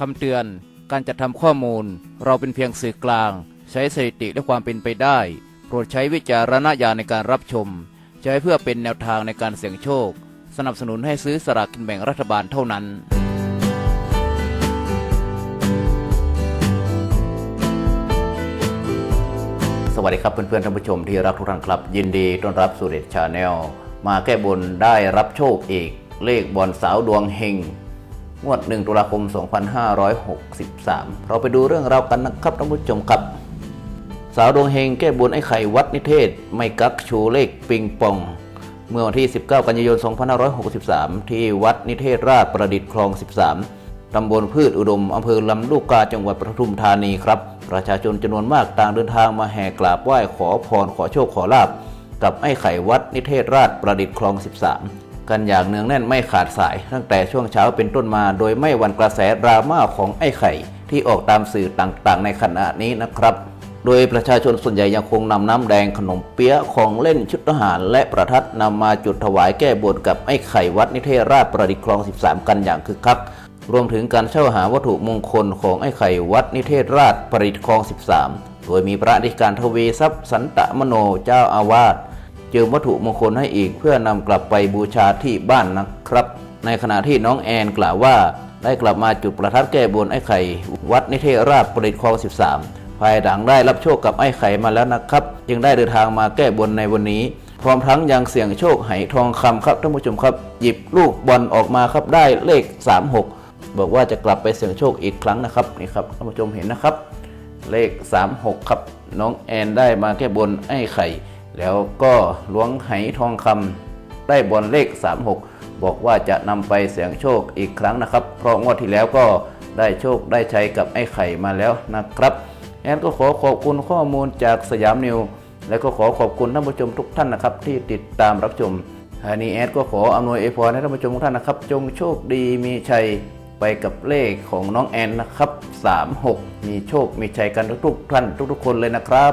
คำเตือน การจัดทำข้อมูล เราเป็นเพียงสื่อกลาง ใช้สถิติและความเป็นไปได้ โปรดใช้วิจารณญาณในการรับชม ใช้เพื่อเป็นแนวทางในการเสี่ยงโชค สนับสนุนให้ซื้อสลากกินแบ่งรัฐบาลเท่านั้นสวัสดีครับเพื่อนๆท่านผู้ชมที่รักทุกท่านครับ ยินดีต้อนรับสู่เด็ดชาแนลมาแก้บนได้รับโชคอีก เลขบอลสาวดวงเฮง งวด 1 ตุลาคม 2563 เราไปดูเรื่องราวกันนะครับท่านผู้ชมครับ สาวดวงเฮงแก้บนไอ้ไข่วัดนิเทศ ไม่กักชูเลขปิงปอง เมื่อวันที่ 19 กันยายน 2563 ที่วัดนิเทศราชประดิษฐ์คลอง 13 ตำบลพืชอุดม อำเภอลำลูกกาจังหวัดปทุมธานีครับ ประชาชนจำนวนมากต่างเดินทางมาแห่กราบไหว้ขอพรขอโชคขอลาบกับไอ้ไข่วัดนิเทศราชประดิษฐ์คลอง 13 กันอย่างเนืองแน่นไม่ขาดสาย ตั้งแต่ช่วงเช้าเป็นต้นมา โดยไม่หวั่นกระแสดราม่าของไอ้ไข่ ที่ออกตามสื่อต่างๆ ในขณะนี้นะครับ โดยประชาชนส่วนใหญ่ยังคงนำน้ำแดงขนมเปี๊ยะของเล่นชุดทหาร และประทัดนำมาจุดถวายแก้บนกับไอ้ไข่วัดนิเทศราชประดิษฐ์คลอง 13 กันอย่างคึกคักรวมถึงการเช่าหาวัตถุมงคลของไอ้ไข่วัดนิเทศราชประดิษฐ์คลอง 13 โดยมีพระอธิการทวีทรัพย์สันตะมโนเจ้าอาวาส เจิมวัตถุมงคลให้อีกเพื่อนำกลับไปบูชาที่บ้านนะครับ ในขณะที่น้องแอนกล่าวว่า ได้กลับมาจุดประทัดแก้บนไอ้ไข่ วัดนิเทศราชประดิษฐ์คลอง 13 ภายหลังได้รับโชคกับไอ้ไข่มาแล้วนะครับ จึงได้เดินทางมาแก้บนในวันนี้ พร้อมทั้งยังเสี่ยงโชคไหทองคำครับท่านผู้ชมครับ หยิบลูกบอลออกมาครับได้เลข 36 บอกว่าจะกลับไปเสี่ยงโชคอีกครั้งนะครับนี่ครับท่านผู้ชมเห็นนะครับ เลข 36 ครับ น้องแอนได้มาแก้บนไอ้ไข่ แล้วก็ล้วงไหทองคำได้บอลเลข 36 บอกว่าจะนำไปเสี่ยงโชคอีกครั้งนะครับ เพราะงวดที่แล้วก็ได้โชคได้ใช้กับไอ้ไข่มาแล้วนะครับแอนก็ขอขอบคุณข้อมูลจากสยามนิว และก็ขอขอบคุณท่านผู้ชมทุกท่านนะครับ ที่ติดตามรับชมทางนี้แอดก็ขออำนวยอวยพรให้ท่านผู้ชมทุกท่านนะครับ จงโชคดีมีชัยไปกับเลขของน้องแอนนะครับ 36 มีโชคมีชัยกันทุกๆท่านทุกๆ คนเลยนะครับ